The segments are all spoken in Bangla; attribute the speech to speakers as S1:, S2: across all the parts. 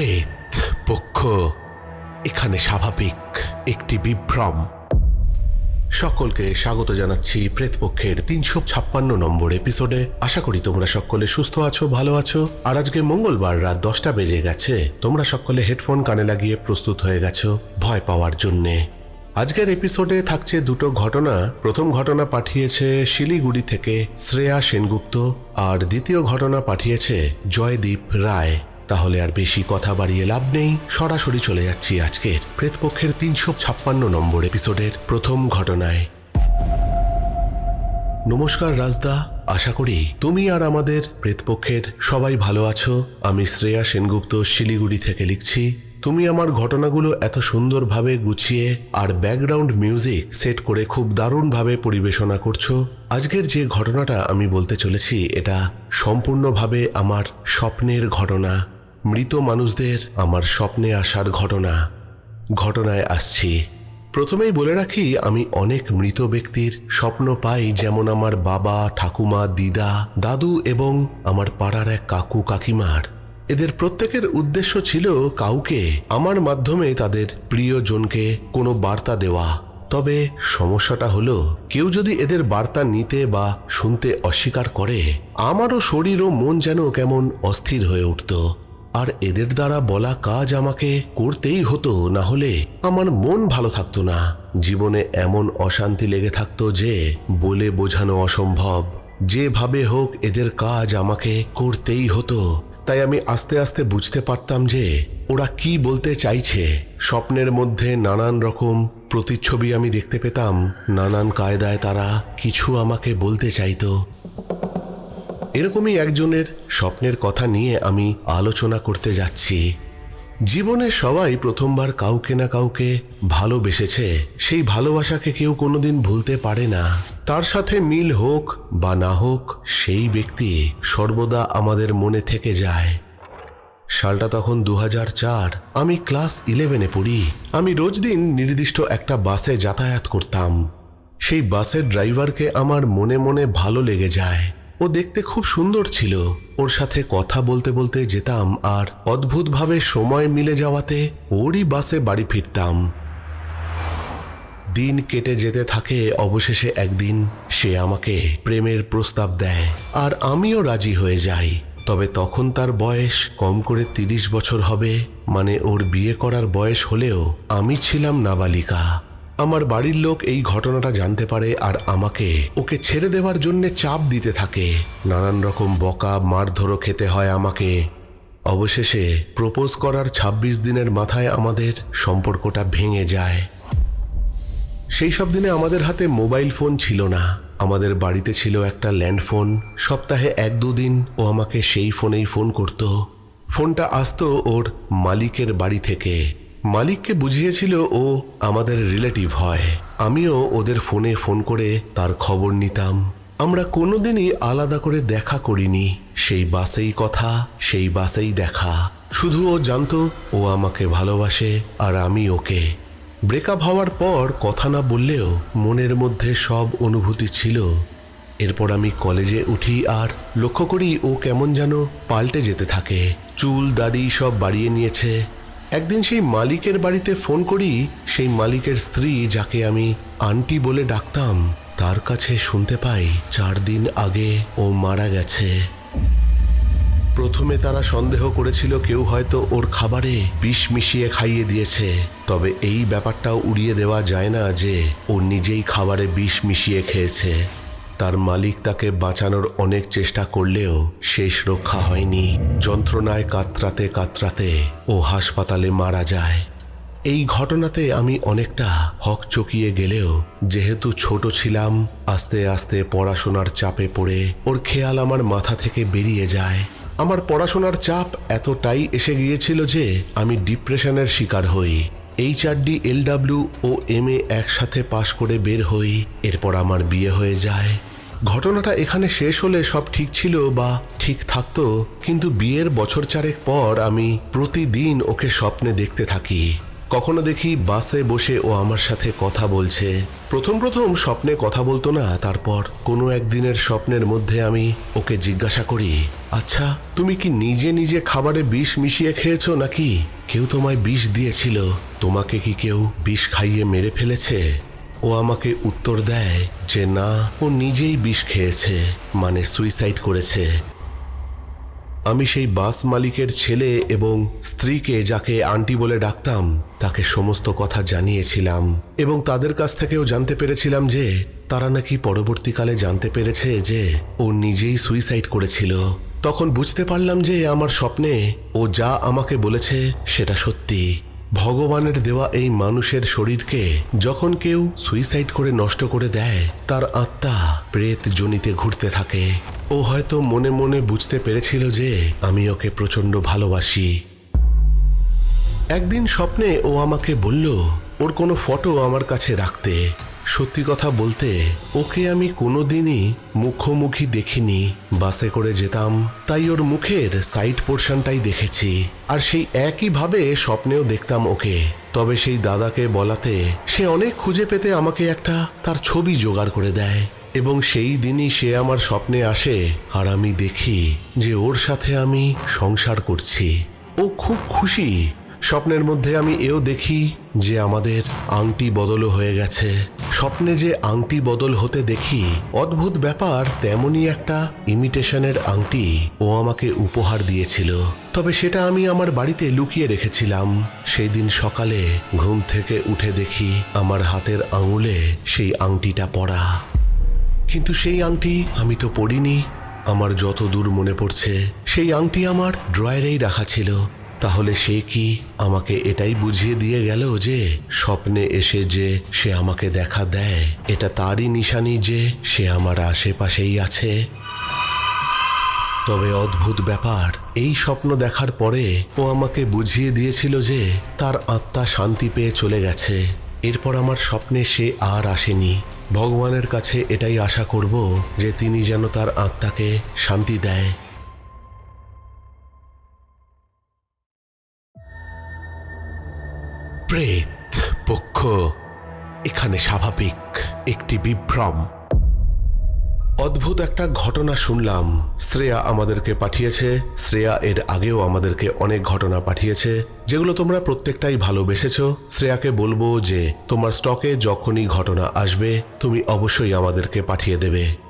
S1: প্রেত পক্ষ, এখানে স্বাভাবিক একটি বিভ্রম। সকলকে স্বাগত জানাচ্ছি প্রেতপক্ষের তিনশো ছাপ্পান্ন নম্বর এপিসোডে আশা করি তোমরা সকলে সুস্থ আছো, ভালো আছো। আর আজকে মঙ্গলবার রাত দশটা বেজে গেছে। তোমরা সকলে হেডফোন কানে লাগিয়ে প্রস্তুত হয়ে গেছো ভয় পাওয়ার জন্যে। আজকের এপিসোডে থাকছে দুটো ঘটনা। প্রথম ঘটনা পাঠিয়েছে শিলিগুড়ি থেকে শ্রেয়া সেনগুপ্ত। আর দ্বিতীয় ঘটনা পাঠিয়েছে জয়দীপ রায়। তাহলে আর বেশি কথা বাড়িয়ে লাভ নেই। সরাসরি চলে যাচ্ছি আজকের প্রেতপক্ষের তিনশো ছাপ্পান্ন নম্বর এপিসোডের প্রথম ঘটনায়। নমস্কার রাজদা, আশা করি তুমি আর আমাদের প্রেতপক্ষের সবাই ভালো আছো। আমি শ্রেয়া সেনগুপ্ত, শিলিগুড়ি থেকে লিখছি। তুমি আমার ঘটনাগুলো এত সুন্দরভাবে গুছিয়ে আর ব্যাকগ্রাউন্ড মিউজিক সেট করে খুব দারুণভাবে পরিবেশনা করছ। আজকের যে ঘটনাটা আমি বলতে চলেছি, এটা সম্পূর্ণভাবে আমার স্বপ্নের ঘটনা। মৃত মানুষদের আমার স্বপ্নে আসার ঘটনা। ঘটনায় আসছি। প্রথমেই বলে রাখি, আমি অনেক মৃত ব্যক্তির স্বপ্ন পাই, যেমন আমার বাবা, ঠাকুমা, দিদা, দাদু এবং আমার পাড়ার এক কাকু কাকিমার। এদের প্রত্যেকের উদ্দেশ্য ছিল কাউকে, আমার মাধ্যমে তাদের প্রিয়জনকে কোনো বার্তা দেওয়া। তবে সমস্যাটা হলো, কেউ যদি এদের বার্তা নিতে বা শুনতে অস্বীকার করে, আমারও শরীর ও মন যেন কেমন অস্থির হয়ে উঠত। আর এদের দ্বারা বলা কাজ আমাকে করতেই হতো, না হলে আমার মন ভালো থাকতো না। জীবনে এমন অশান্তি লেগে থাকতো যে, বলে বোঝানো অসম্ভব। যেভাবে হোক এদের কাজ আমাকে করতেই হতো। তাই আমি আস্তে আস্তে বুঝতে পারতাম যে, ওরা কি বলতে চাইছে। স্বপ্নের মধ্যে নানান রকম প্রতিচ্ছবি আমি দেখতে পেতাম। নানান কায়দায় তারা কিছু আমাকে বলতে চাইতো। এরকমই একজনের স্বপ্নের কথা নিয়ে আমি আলোচনা করতে যাচ্ছি। জীবনে সবাই প্রথমবার কাউকে না কাউকে ভালোবেসেছে। সেই ভালোবাসাকে কেউ কোনোদিন ভুলতে পারে না। তার সাথে মিল হোক বা না হোক, সেই ব্যক্তি সর্বদা আমাদের মনে থেকে যায়। সালটা তখন দু আমি ক্লাস ইলেভেনে পড়ি। আমি রোজ দিন নির্দিষ্ট একটা বাসে যাতায়াত করতাম। সেই বাসের ড্রাইভারকে আমার মনে মনে ভালো লেগে যায়। ও দেখতে খুব সুন্দর ছিল। ওর সাথে কথা বলতে বলতে যেতাম আর অদ্ভুতভাবে সময় মিলে যাওয়াতে ওরই বাসে বাড়ি ফিরতাম। দিন কেটে যেতে থাকে, অবশেষে একদিন সে আমাকে প্রেমের প্রস্তাব দেয় আর আমিও রাজি হয়ে যাই। তবে তখন তার বয়স কম করে তিরিশ বছর হবে মানে ওর বিয়ে করার বয়স হলেও আমি ছিলাম নাবালিকা। আমার বাড়ির লোক এই ঘটনাটা জানতে পারে আর আমাকে ওকে ছেড়ে দেওয়ার জন্য চাপ দিতে থাকে। নানান রকম বকা, মারধরও খেতে হয় আমাকে। অবশেষে প্রপোজ করার ২৬ দিনের মাথায় আমাদের সম্পর্কটা ভেঙে যায়। সেই সব দিনে আমাদের হাতে মোবাইল ফোন ছিল না। আমাদের বাড়িতে ছিল একটা ল্যান্ডফোন সপ্তাহে এক দুদিন ও আমাকে সেই ফোনেই ফোন করত। ফোনটা আসতো ওর মালিকের বাড়ি থেকে। মালিককে বুঝিয়েছিল ও আমাদের রিলেটিভ হয়। আমিও ওদের ফোনে ফোন করে তার খবর নিতাম। আমরা কোনোদিনই আলাদা করে দেখা করিনি। সেই বাসেই কথা, সেই বাসেই দেখা। শুধু ও জানতো ও আমাকে ভালোবাসে আর আমি ওকে। ব্রেকআপ হওয়ার পর কথা না বললেও মনের মধ্যে সব অনুভূতি ছিল। এরপর আমি কলেজে উঠি আর লক্ষ্য করি ও কেমন যেন পাল্টে যেতে থাকে। চুল, দাড়ি সব বাড়িয়ে নিয়েছে। একদিন সেই মালিকের বাড়িতে ফোন করি, সেই মালিকের স্ত্রী যাকে আমি আন্টি বলে ডাকতাম, তার কাছে শুনতে পাই, চার দিন আগে ও মারা গেছে। প্রথমে তারা সন্দেহ করেছিল কেউ হয়তো ওর খাবারে বিষ মিশিয়ে খাইয়ে দিয়েছে। তবে এই ব্যাপারটাও উড়িয়ে দেওয়া যায় না যে ও নিজেই খাবারে বিষ মিশিয়ে খেয়েছে। তার মালিক তাকে বাঁচানোর অনেক চেষ্টা করলেও শেষ রক্ষা হয়নি। যন্ত্রণায় কাতরাতে কাতরাতে ও হাসপাতালে মারা যায়। এই ঘটনাতে আমি অনেকটা হক চকিয়ে গেলেও যেহেতু ছোট ছিলাম, আস্তে আস্তে পড়াশোনার চাপে পড়ে ওর খেয়াল আমার মাথা থেকে বেরিয়ে যায়। আমার পড়াশোনার চাপ এতটাই এসে গিয়েছিল যে আমি ডিপ্রেশনের শিকার হই। এইচআরডি, এলডাব্লিউ ও এম এ একসাথে পাশ করে বের হই, এরপর আমার বিয়ে হয়ে যায়। ঘটনাটা এখানে শেষ হলে সব ঠিক ছিল বা ঠিক থাকতো, কিন্তু বিয়ের বছর চারেক পর আমি প্রতিদিন ওকে স্বপ্নে দেখতে থাকি। কখনো দেখি বাসে বসে ও আমার সাথে কথা বলছে। প্রথম প্রথম স্বপ্নে কথা বলতো না, তারপর কোনো একদিনের স্বপ্নের মধ্যে আমি ওকে জিজ্ঞাসা করি আচ্ছা তুমি কি নিজে নিজে খাবারে বিষ মিশিয়ে খেয়েছো নাকি? কেউ তোমায় বিষ দিয়েছিল। তোমাকে কি কেউ বিষ খাইয়ে মেরে ফেলেছে? ও আমাকে উত্তর দেয় যে না, ও নিজেই বিষ খেয়েছে মানে সুইসাইড করেছে। আমি সেই বাস মালিকের ছেলে এবং স্ত্রীকে যাকে আন্টি বলে ডাকতাম, তাকে সমস্ত কথা জানিয়েছিলাম এবং তাদের কাছ থেকেও জানতে পেরেছিলাম যে, তারা নাকি পরবর্তীকালে জানতে পেরেছে যে, ও নিজেই সুইসাইড করেছিল। তখন বুঝতে পারলাম যে আমার স্বপ্নে ও যা আমাকে বলেছে, সেটা সত্যি। ভগবানের দেওয়া এই মানুষের শরীরকে যখন কেউ সুইসাইড করে নষ্ট করে দেয়, তার আত্মা প্রেত জনিতে ঘুরতে থাকে। ও হয়তো মনে মনে বুঝতে পেরেছিল যে, আমি ওকে প্রচণ্ড ভালোবাসি। একদিন স্বপ্নে ও আমাকে বলল, ওর কোনো ফটো আমার কাছে রাখতে। সত্যি কথা বলতে, ওকে আমি কোনোদিনই মুখোমুখি দেখিনি। বাসে করে যেতাম, তাই ওর মুখের সাইড পোর্শনটাই দেখেছি। আর সেই একইভাবে স্বপ্নেও দেখতাম ওকে। তবে সেই দাদাকে বলাতে, সে অনেক খুঁজে পেতে আমাকে একটা তার ছবি জোগাড় করে দেয়। এবং সেই দিনই সে আমার স্বপ্নে আসে আর আমি দেখি যে ওর সাথে আমি সংসার করছি। ও খুব খুশি। স্বপ্নের মধ্যে আমি এও দেখি যে আমাদের আংটি বদলও হয়ে গেছে। স্বপ্নে যে আংটি বদল হতে দেখি, অদ্ভুত ব্যাপার তেমনই একটা ইমিটেশনের আংটি ও আমাকে উপহার দিয়েছিল। তবে সেটা আমি আমার বাড়িতে লুকিয়ে রেখেছিলাম। সেই দিন সকালে ঘুম থেকে উঠে দেখি আমার হাতের আঙুলে সেই আংটিটা পরা কিন্তু সেই আংটি আমি তো পড়িনি। আমার যত দূর মনে পড়ছে, সেই আংটি আমার ড্রয়ারেই রাখা ছিল। তাহলে সে কি আমাকে এটাই বুঝিয়ে দিয়ে গেল যে স্বপ্নে এসে যে সে আমাকে দেখা দেয়, এটা তারই নিশানি যে সে আমার আশেপাশেই আছে? তবে অদ্ভুত ব্যাপার, এই স্বপ্ন দেখার পরে ও আমাকে বুঝিয়ে দিয়েছিল যে তার আত্মা শান্তি পেয়ে চলে গেছে। এরপর আমার স্বপ্নে সে আর আসেনি। ভগবানের কাছে এটাই আশা করব যে তিনি যেন তার আত্মাকে শান্তি দেয়। প্রেত পক্ষ, এখানে স্বাভাবিক একটি বিভ্রম। অদ্ভুত একটা ঘটনা শুনলাম। শ্রেয়া আমাদেরকে পাঠিয়েছে। শ্রেয়া এর আগেও আমাদেরকে অনেক ঘটনা পাঠিয়েছে, যেগুলো তোমরা প্রত্যেকটাই ভালোবেসেছো। শ্রেয়াকে বলব যে, তোমার স্টকে যখনই ঘটনা আসবে, তুমি অবশ্যই আমাদেরকে পাঠিয়ে দেবে।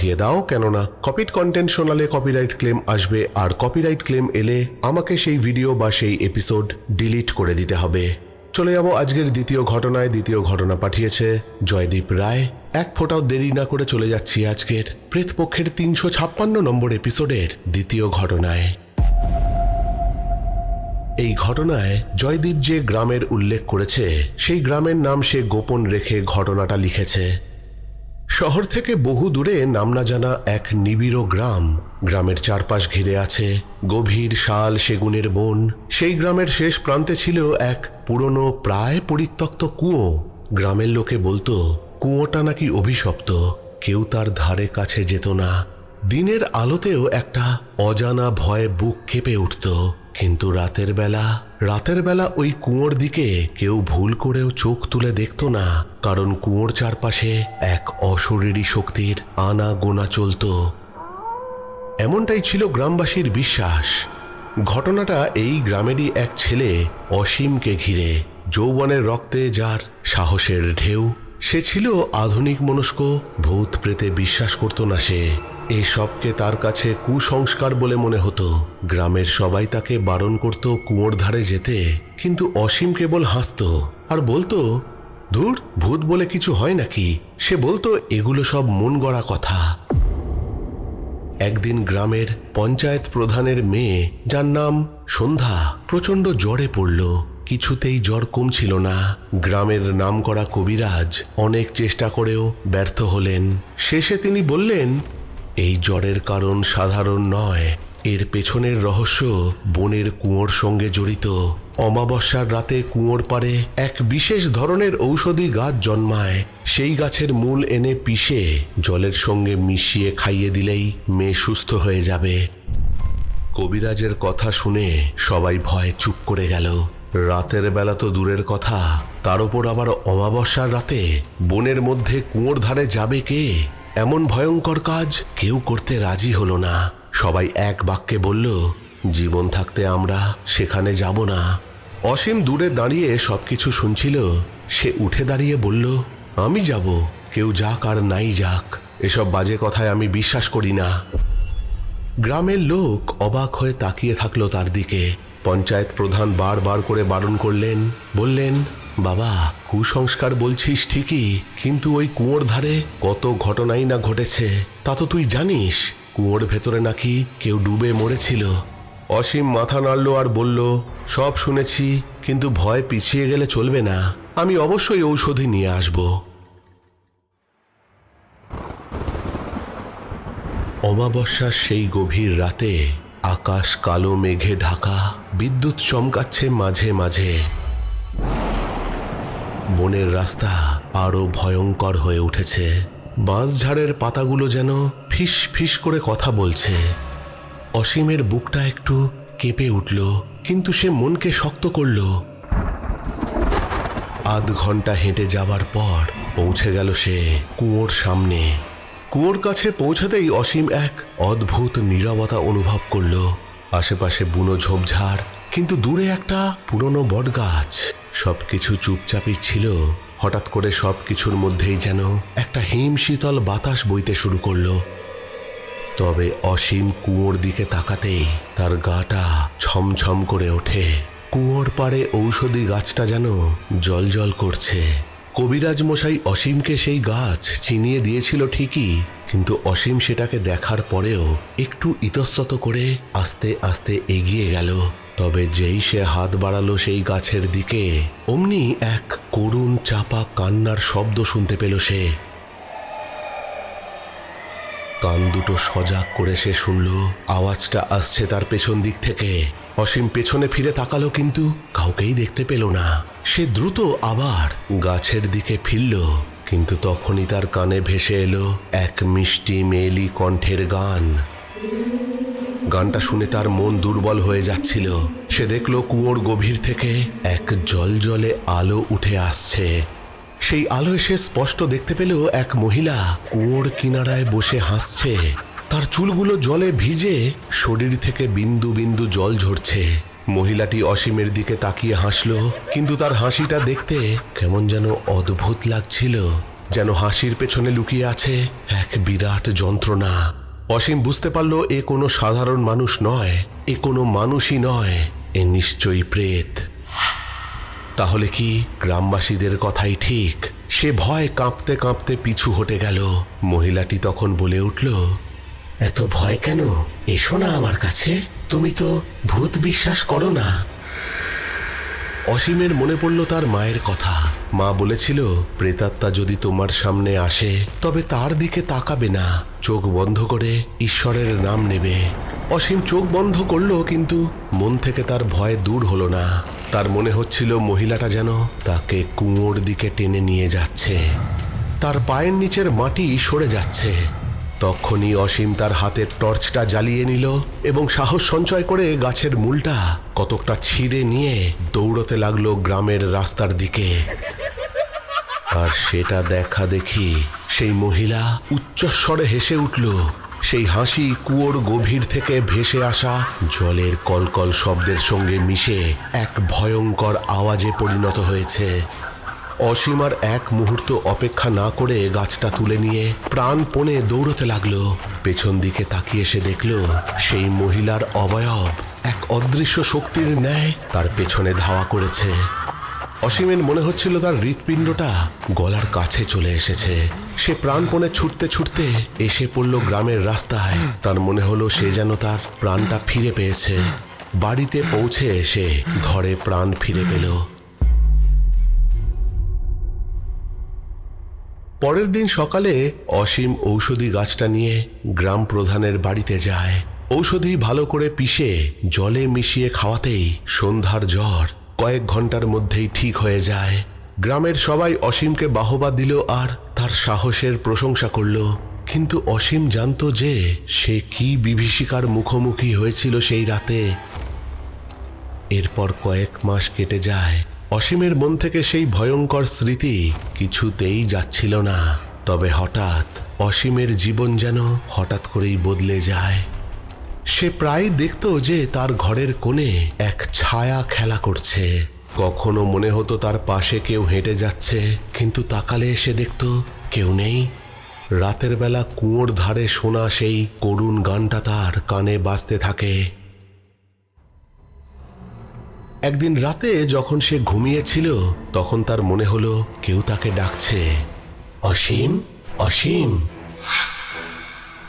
S1: দাও, কেননা কপিড কন্টেন্ট শোনালে কপিরাইট ক্লেম আসবে আর কপিরাইট ক্লেম এলে আমাকে সেই ভিডিও বা সেই এপিসোড ডিলিট করে দিতে হবে। চলে যাব আজকের দ্বিতীয় ঘটনায়, দ্বিতীয় ঘটনা পাঠিয়েছে জয়দীপ রায়। এক ফোঁটাও দেরি না করে চলে যাচ্ছি আজকের প্রেতপক্ষের তিনশো ছাপ্পান্ন নম্বর এপিসোডের দ্বিতীয় ঘটনায়। এই ঘটনায় জয়দীপ যে গ্রামের উল্লেখ করেছে, সেই গ্রামের নাম সে গোপন রেখে ঘটনাটা লিখেছে। শহর থেকে বহু দূরে নাম না জানা এক নিবিড় গ্রাম। গ্রামের চারপাশ ঘিরে আছে গভীর শাল সেগুনের বন। সেই গ্রামের শেষ প্রান্তে ছিল এক পুরনো, প্রায় পরিত্যক্ত কুয়ো। গ্রামের লোকে বলতো, কুয়োটা নাকি অভিশপ্ত। কেউ তার ধারে কাছে যেত না। দিনের আলোতেও একটা অজানা ভয়ে বুক কেঁপে উঠত। কিন্তু রাতের বেলা রাতের বেলা ওই কুয়োর দিকে কেউ ভুল করেও চোখ তুলে দেখত না, কারণ কুয়োর চারপাশে এক অশরীরী শক্তির আনা গোনা চলত। এমনটাই ছিল গ্রামবাসীর বিশ্বাস। ঘটনাটা এই গ্রামেরই এক ছেলে অসীমকে ঘিরে, যৌবনের রক্তে যার সাহসের ঢেউ, সে ছিল আধুনিক মনস্ক, ভূত প্রেতে বিশ্বাস করত না সে। এসবকে তার কাছে কুসংস্কার বলে মনে হতো। গ্রামের সবাই তাকে বারণ করত কুয়োর ধারে যেতে, কিন্তু অসীম কেবল হাসত। আর বলতো, ধুর, ভূত বলে কিছু হয় নাকি? সে বলতো, এগুলো সব মন গড়া কথা। একদিন গ্রামের পঞ্চায়েত প্রধানের মেয়ে, যার নাম সন্ধ্যা, প্রচণ্ড জ্বরে পড়ল। কিছুতেই জ্বর কমছিল না। গ্রামের নামকরা কবিরাজ অনেক চেষ্টা করেও ব্যর্থ হলেন। শেষে তিনি বললেন এই জ্বরের কারণ সাধারণ নয়। এর পেছনের রহস্য বনের কুয়োর সঙ্গে জড়িত। অমাবস্যার রাতে কুয়োর পারে এক বিশেষ ধরনের ঔষধি গাছ জন্মায়। সেই গাছের মূল এনে পিষে জলের সঙ্গে মিশিয়ে খাইয়ে দিলেই মেয়ে সুস্থ হয়ে যাবে। কবিরাজের কথা শুনে সবাই ভয়ে চুপ করে গেল। রাতের বেলা তো দূরের কথা। তার উপর আবার অমাবস্যার রাতে বনের মধ্যে কুয়োর ধারে যাবে কে? এমন ভয়ঙ্কর কাজ কেউ করতে রাজি হলো না। সবাই এক বাক্যে বলল, জীবন থাকতে আমরা সেখানে যাব না। অসীম দূরে দাঁড়িয়ে সবকিছু শুনছিল। সে উঠে দাঁড়িয়ে বলল, আমি যাব, কেউ যাক আর নাই যাক, এসব বাজে কথায় আমি বিশ্বাস করি না। গ্রামের লোক অবাক হয়ে তাকিয়ে থাকল তার দিকে। পঞ্চায়েত প্রধান বারবার করে বারণ করলেন, বললেন বাবা, কুসংস্কার বলছিস ঠিকই, কিন্তু ওই কুয়োর ধারে কত ঘটনাই না ঘটেছে, তা তো তুই জানিস, কুয়োর ভেতরে নাকি কেউ ডুবে মরেছিল। অসীম মাথা নাড়ল আর বলল, সব শুনেছি, কিন্তু ভয় পিছিয়ে গেলে চলবে না, আমি অবশ্যই ঔষধি নিয়ে আসব। অমাবস্যার সেই গভীর রাতে আকাশ কালো মেঘে ঢাকা, বিদ্যুৎ চমকাচ্ছে মাঝে মাঝে। বনের রাস্তা আরও ভয়ঙ্কর হয়ে উঠেছে। বাঁশঝাড়ের পাতাগুলো যেন ফিস ফিস করে কথা বলছে। অসীমের বুকটা একটু কেঁপে উঠল, কিন্তু সে মনকে শক্ত করল। আধ ঘণ্টা হেঁটে যাবার পর পৌঁছে গেল সে কুয়োর সামনে। কুয়োর কাছে পৌঁছাতেই অসীম এক অদ্ভুত নীরবতা অনুভব করল। আশেপাশে বুনো ঝোপঝাড়, কিন্তু দূরে একটা পুরনো বটগাছ। সবকিছু চুপচাপই ছিল। হঠাৎ করে সব কিছুর মধ্যেই যেন একটা হিম শীতল বাতাস বইতে শুরু করল। তবে অসীম কুয়োর দিকে তাকাতেই তার গাটা ছমছম করে ওঠে। কুয়োর পাড়ে ঔষধি গাছটা যেন জল করছে। কবিরাজ মশাই অসীমকে সেই গাছ চিনিয়ে দিয়েছিল ঠিকই কিন্তু অসীম সেটাকে দেখার পরেও একটু ইতস্তত করে আস্তে আস্তে এগিয়ে গেল। তবে যেই সে হাত বাড়ালো সেই গাছের দিকে, অমনি এক করুণ চাপা কান্নার শব্দ শুনতে পেল সে। কান দুটো সজাগ করে সে শুনল, আওয়াজটা আসছে তার পেছন দিক থেকে। অসীম পেছনে ফিরে তাকালো কিন্তু কাউকেই দেখতে পেল না। সে দ্রুত আবার গাছের দিকে ফিরল। কিন্তু তখনই তার কানে ভেসে এলো এক মিষ্টি মেলি কণ্ঠের গান। গানটা শুনে তার মন দুর্বল হয়ে যাচ্ছিল। সে দেখল কুয়োর গভীর থেকে এক জলজলে আলো উঠে আসছে। সেই আলো এসে স্পষ্ট দেখতে পেল এক মহিলা কুয়োর কিনারায় বসে হাসছে। তার চুলগুলো জলে ভিজে শরীর থেকে বিন্দু বিন্দু জল ঝরছে। মহিলাটি অসীমের দিকে তাকিয়ে হাসল, কিন্তু তার হাসিটা দেখতে কেমন যেন অদ্ভুত লাগছিল, যেন হাসির পেছনে লুকিয়ে আছে এক বিরাট যন্ত্রণা। অসীম বুঝতে পারল, এ কোনো সাধারণ মানুষ নয়, এ কোনো মানুষই নয়, এ নিশ্চয়ই প্রেত। তাহলে কি গ্রামবাসীদের কথাই ঠিক? সে ভয় কাঁপতে কাঁপতে পিছু হটে গেল। মহিলাটি তখন বলে উঠল এত ভয় কেন? এসো না আমার কাছে। তুমি তো ভূত বিশ্বাস করো না। অসীমের মনে পড়ল তার মায়ের কথা। মা বলেছিল, প্রেতাত্মা যদি তোমার সামনে আসে, তবে তার দিকে তাকাবে না। চোখ বন্ধ করে ঈশ্বরের নাম নেবে। অসীম চোখ বন্ধ করল, কিন্তু মন থেকে তার ভয় দূর হলো না। তার মনে হচ্ছিল মহিলাটা যেন তাকে কুয়োর দিকে টেনে নিয়ে যাচ্ছে। তার পায়ের নিচের মাটি সরে যাচ্ছে। তখনই অসীম তার হাতের টর্চটা জ্বালিয়ে নিল এবং সাহস সঞ্চয় করে গাছের মূলটা কতকটা ছিঁড়ে নিয়ে দৌড়তে লাগল গ্রামের রাস্তার দিকে। আর সেটা দেখা দেখি সেই মহিলা উচ্চস্বরে হেসে উঠল। সেই হাসি কুয়োর গভীর থেকে ভেসে আসা জলের কলকল শব্দের সঙ্গে মিশে এক ভয়ঙ্কর আওয়াজে পরিণত হয়েছে। অসীমার এক মুহূর্ত অপেক্ষা না করে গাছটা তুলে নিয়ে প্রাণপণে দৌড়তে লাগল। পেছন দিকে তাকিয়ে সে দেখল, সেই মহিলার অবয়ব এক অদৃশ্য শক্তির ন্যায় তার পেছনে ধাওয়া করেছে। অসীমের মনে হচ্ছিল তার হৃৎপিণ্ডটা গলার কাছে চলে এসেছে। সে প্রাণপণে ছুটতে ছুটতে এসে পড়ল গ্রামের রাস্তায়। তার মনে হলো সে যেন তার প্রাণটা ফিরে পেয়েছে। বাড়িতে পৌঁছে এসে ধরে প্রাণ ফিরে পেল। পরের দিন সকালে অসীম ঔষধি গাছটা নিয়ে গ্রাম প্রধানের বাড়িতে যায়। ঔষধি ভালো করে পিষে জলে মিশিয়ে খাওয়াতেই সন্ধ্যার জ্বর কয়েক ঘণ্টার মধ্যেই ঠিক হয়ে যায়। গ্রামের সবাই অসীমকে বাহবা দিল আর তার সাহসের প্রশংসা করল। কিন্তু অসীম জানতো যে সে কি বিভীষিকার মুখোমুখি হয়েছিল সেই রাতে। এরপর কয়েক মাস কেটে যায়। অসীমের মন থেকে সেই ভয়ঙ্কর স্মৃতি কিছুতেই যাচ্ছিল না। তবে হঠাৎ অসীমের জীবন যেন হঠাৎ করেই বদলে যায়। সে প্রায় দেখত যে তার ঘরের কোণে এক ছায়া খেলা করছে। কখনো মনে হতো তার পাশে কেউ হেঁটে যাচ্ছে, কিন্তু তাকালে এসে দেখত কেউ নেই। রাতের বেলা কুয়োর ধারে শোনা সেই করুণ গানটা তার কানে বাজতে থাকে। একদিন রাতে যখন সে ঘুমিয়েছিল, তখন তার মনে হলো, কেউ তাকে ডাকছে। অসীম অসীম।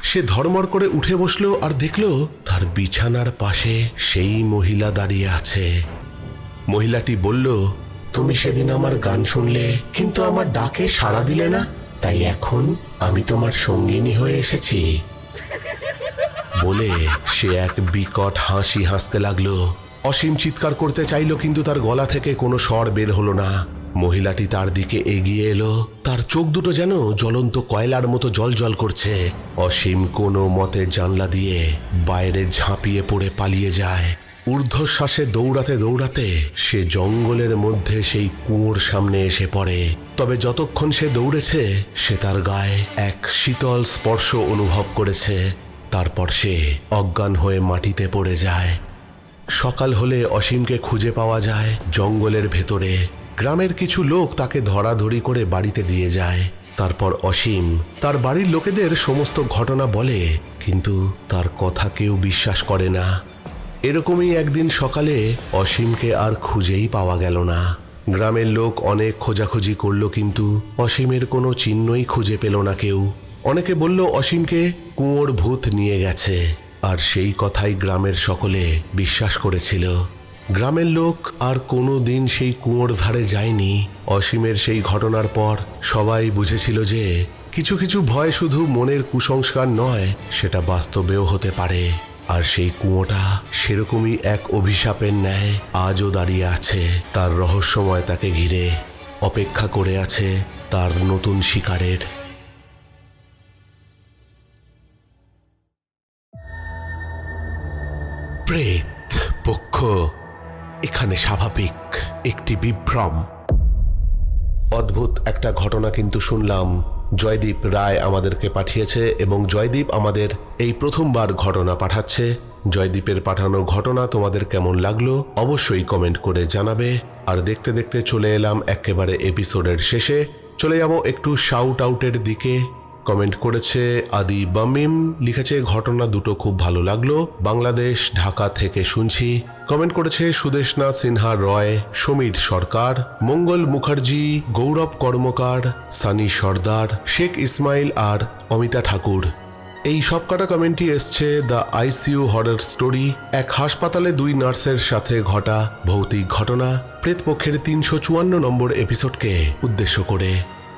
S1: সে ধর্মর করে উঠে বসল আর দেখল, তার বিছানার পাশে সেই মহিলা দাঁড়িয়ে আছে। মহিলাটি বলল, তুমি সেদিন আমার গান শুনলে, কিন্তু আমার ডাকে সাড়া দিলে না? তাই এখন আমি তোমার সঙ্গিনী হয়ে এসেছি। বলে সে এক বিকট হাসি হাসতে লাগল। অসীম চিৎকার করতে চাইলো কিন্তু তার গলা থেকে কোনো স্বর বের হলো না। মহিলাটি তার দিকে এগিয়ে এলো। তার চোখ দুটো যেন জ্বলন্ত কয়লার মতো জল জল করছে। অসীম কোনো মতে জানলা দিয়ে বাইরে ঝাঁপিয়ে পড়ে পালিয়ে যায়। ঊর্ধ্বশ্বাসে দৌড়াতে দৌড়াতে সে জঙ্গলের মধ্যে সেই কুয়োর সামনে এসে পড়ে। তবে যতক্ষণ সে দৌড়েছে, সে তার গায়ে এক শীতল স্পর্শ অনুভব করেছে। তারপর সে অজ্ঞান হয়ে মাটিতে পড়ে যায়। সকাল হলে অসীমকে খুঁজে পাওয়া যায় জঙ্গলের ভেতরে। গ্রামের কিছু লোক তাকে ধরাধরি করে বাড়িতে দিয়ে যায়। তারপর অসীম তার বাড়ির লোকেদের সমস্ত ঘটনা বলে, কিন্তু তার কথা কেউ বিশ্বাস করে না। এরকমই একদিন সকালে অসীমকে আর খুঁজেই পাওয়া গেল না। গ্রামের লোক অনেক খোঁজাখুঁজি করল, কিন্তু অসীমের কোনো চিহ্নই খুঁজে পেল না কেউ। অনেকে বলল, অসীমকে কুঁয়োর ভূত নিয়ে গেছে। আর সেই কথাই গ্রামের সকলে বিশ্বাস করেছিল। গ্রামের লোক আর কোনো দিন সেই কুয়োর ধারে যায়নি। অসীমের সেই ঘটনার পর সবাই বুঝেছিল যে কিছু কিছু ভয় শুধু মনের কুসংস্কার নয়, সেটা বাস্তবেও হতে পারে। আর সেই কুঁয়োটা সেরকমই এক অভিশাপের ন্যায় আজও দাঁড়িয়ে আছে। তার রহস্যময় তাকে ঘিরে অপেক্ষা করে আছে তার নতুন শিকারের প্রেত পক্ষ এখানে স্বাভাবিক একটি বিভ্রম। অদ্ভুত একটা ঘটনা কিন্তু শুনলাম। জয়দীপ রায় আমাদেরকে পাঠিয়েছে এবং জয়দীপ আমাদের এই প্রথমবার ঘটনা পাঠাচ্ছে। জয়দীপের পাঠানো ঘটনা তোমাদের কেমন লাগল অবশ্যই কমেন্ট করে জানাবে। আর দেখতে দেখতে চলে এলাম একেবারে এপিসোডের শেষে। চলে যাব একটু শাউট আউটের দিকে। কমেন্ট করেছে আদি বামিম। লিখেছে, ঘটনা দুটো খুব ভালো লাগল। বাংলাদেশ, ঢাকা থেকে শুনছি। কমেন্ট করেছে, সুদেশনা সিনহা রয়, সমীর সরকার, মঙ্গল মুখার্জি, গৌরব কর্মকার, সানি সর্দার, শেখ ইসমাইল আর অমিতা ঠাকুর। এই সব কটা কমেন্টই এসছে দ্য আইসিইউ হরার স্টোরি। এক হাসপাতালে দুই নার্সের সাথে ঘটা ভৌতিক ঘটনা। প্রেতপক্ষের তিনশো চুয়ান্ন নম্বর এপিসোডকে উদ্দেশ্য করে।